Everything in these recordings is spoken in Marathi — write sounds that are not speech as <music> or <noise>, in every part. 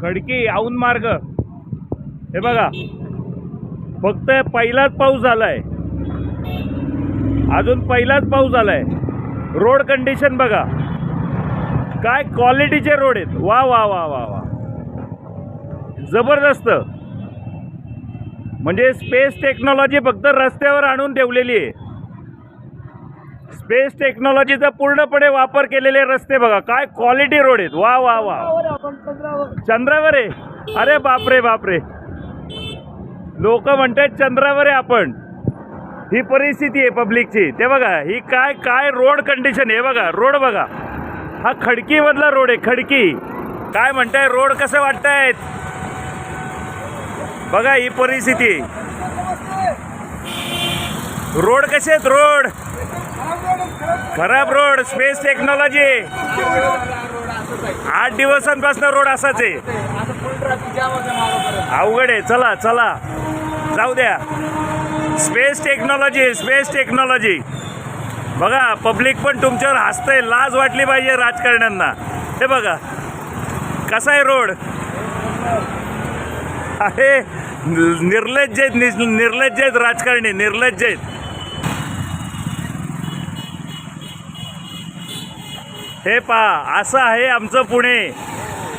खडकी आऊन मार्ग. हे बघा. फक्त पहिलाच पाऊस झालाय. अजून पहिलाच पाऊस झालाय. रोड कंडिशन बघा. काय क्वालिटीचे रोड आहेत. वा वा वा वा वा. जबरदस्त. म्हणजे स्पेस टेक्नॉलॉजी फक्त रस्त्यावर आणून ठेवलेली आहे. स्पेस टेक्नॉलॉजीचा पूर्णपणे वापर केलेले रस्ते बघा. काय क्वालिटी रोड आहेत. वा वा वा. चंद्रावर. आहे अरे बापरे बापरे. लोक म्हणतात चंद्रावर आहे आपण. ही परिस्थिती आहे पब्लिकची. ते बघा ही काय काय रोड कंडिशन आहे. बघा रोड बघा. हा खडकीमधला रोड आहे खडकी. काय म्हणताय रोड कसं वाटतायत? बघा ही परिस्थिती. रोड कसे आहेत रोड खराब रोड स्पेस टेक्नॉलॉजी आठ दिवसांपासून रोड असाच आहे. अवघड आहे. चला चला. जाऊ द्या. स्पेस टेक्नॉलॉजी स्पेस टेक्नॉलॉजी बघा पब्लिक पण तुमच्यावर हसतंय. लाज वाटली पाहिजे राजकारण्यांना. हे बघा. कसा आहे रोड? अरे निर्लज्ज आहेत निर्लज्ज आहेत राजकारणी निर्लज्ज आहेत. हे पा असं आहे आमचं पुणे.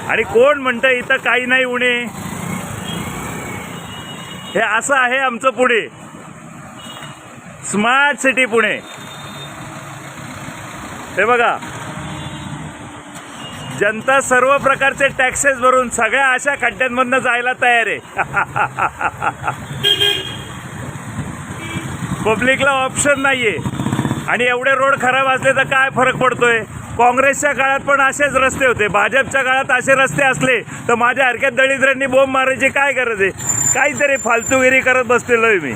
आणि कोण म्हणतं इथं काही नाही उणे? हे असं आहे आमचं पुणे. Smart city Pune. हे बघा. जनता सर्व प्रकारचे टॅक्सेस भरून सगळ्या अशा खड्ड्यांमधनं जायला तयार आहे. <laughs> पब्लिकला ऑप्शन नाहीये. आणि एवढे रोड खराब असले तर काय फरक पडतोय? काँग्रेसच्या काळात पण असेच रस्ते होते. भाजपच्या काळात असे रस्ते असले तर माझ्या हरक्यात दळिद्रांनी बोंब मारायची काय गरज आहे? काहीतरी फालतूगिरी करत बसलेलो आहे मी.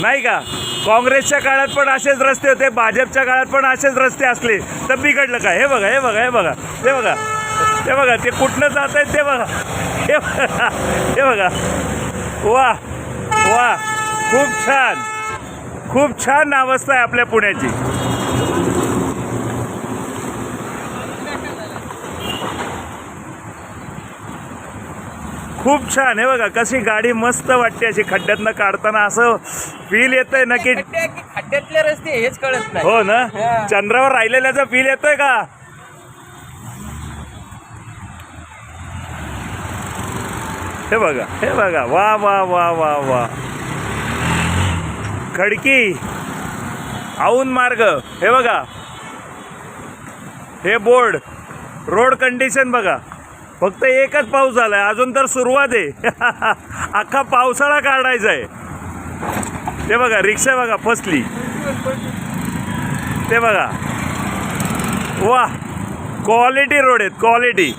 नाही का? काँग्रेसच्या काळात पण असेच रस्ते होते. भाजपच्या काळात पण असेच रस्ते असले तर बिघडलं काय? हे बघा हे बघा हे बघा हे बघा हे बघा ते कुठनं जात आहेत ते बघा. हे बघा हे बघा. वा वा खूप छान. खूप छान अवस्था आहे आपल्या पुण्याची. खूप छान हे बघा कशी गाडी मस्त वाटते अशी खड्ड्यातनं काढताना असं फील येतंय ना की खड्डे की खड्ड्यातले रस्ते हेच कळत नाही. हो ना. चंद्रावर राहिलेल्याचा फील येतोय का? हे बघा हे बघा वा वा वा वा वा. खडकी औन मार्ग. हे बघा. हे बोर्ड. रोड कंडिशन बघा. फक्त एकच पाऊस झालाय. अजून तर सुरुवात आहे. <laughs> अख्खा पावसाळा काढायचा आहे ते बघा रिक्षा बघा फसली. ते बघा. वा क्वालिटी रोड आहेत क्वालिटी